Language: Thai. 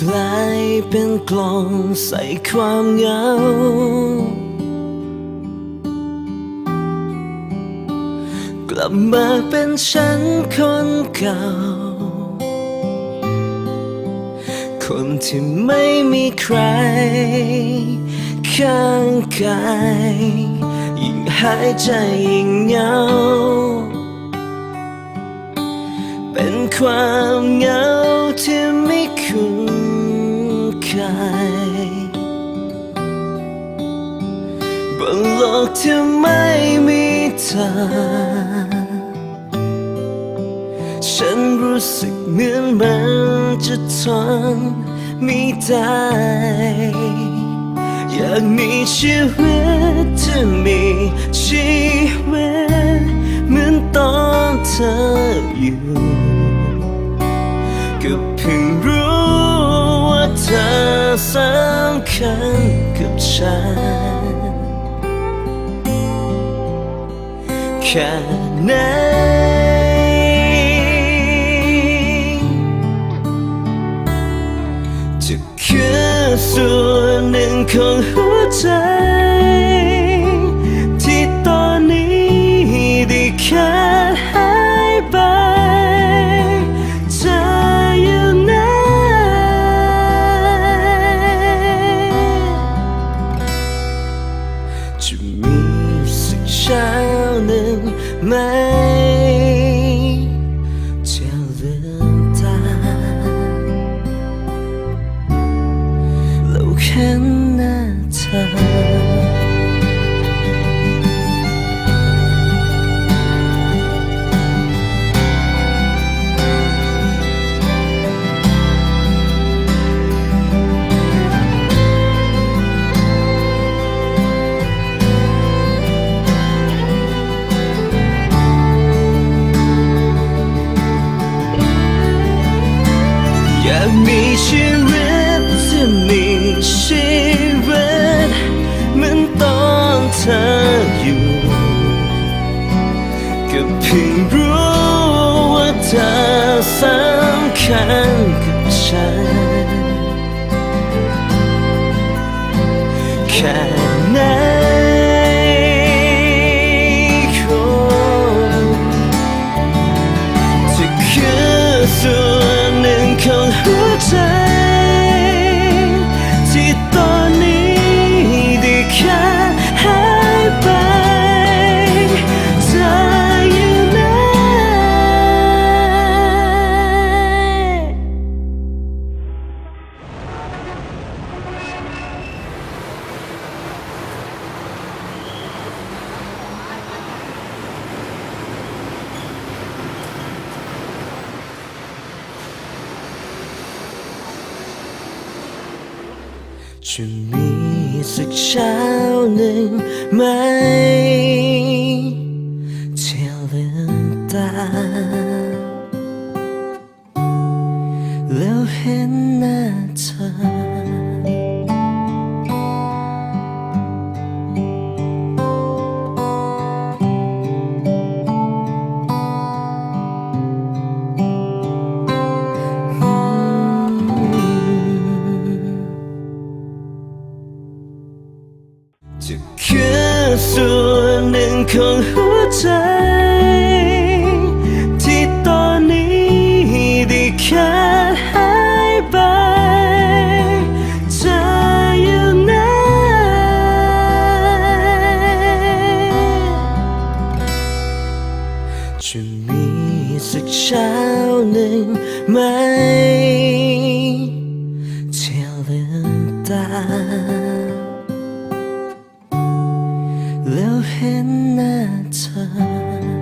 กลายเป็นกล่องใส่ความเหงา กลับมาเป็นฉันคนเก่า คนที่ไม่มีใคร ข้างกายยิ่งหายใจยิ่งเหงา ความเหงาที่ไม่คุ้นเคยบนโลกที่ไม่มีเธอ ฉันรู้สึกเหมือนมันจะทนไม่ได้ อยากมีชีวิตที่มีชีวิตเหมือนตอนเธออยู่ สำคัญกับฉัน แค่ไหนจะคือส่วนหนึ่งของหัวใจ ที่ตอนนี้ได้ขาันกับฉันแค่ จะมีสักเช้าหนึ่งไหมที่ลืมตา ส่วนหนึ่งของหัวใจ ที่ตอนนี้ได้ขาดหายไปเธออยู่ไหนจะมีสักเช้าหนึ่งไหมที่ลืม แล้วเห็นหน้าเธอ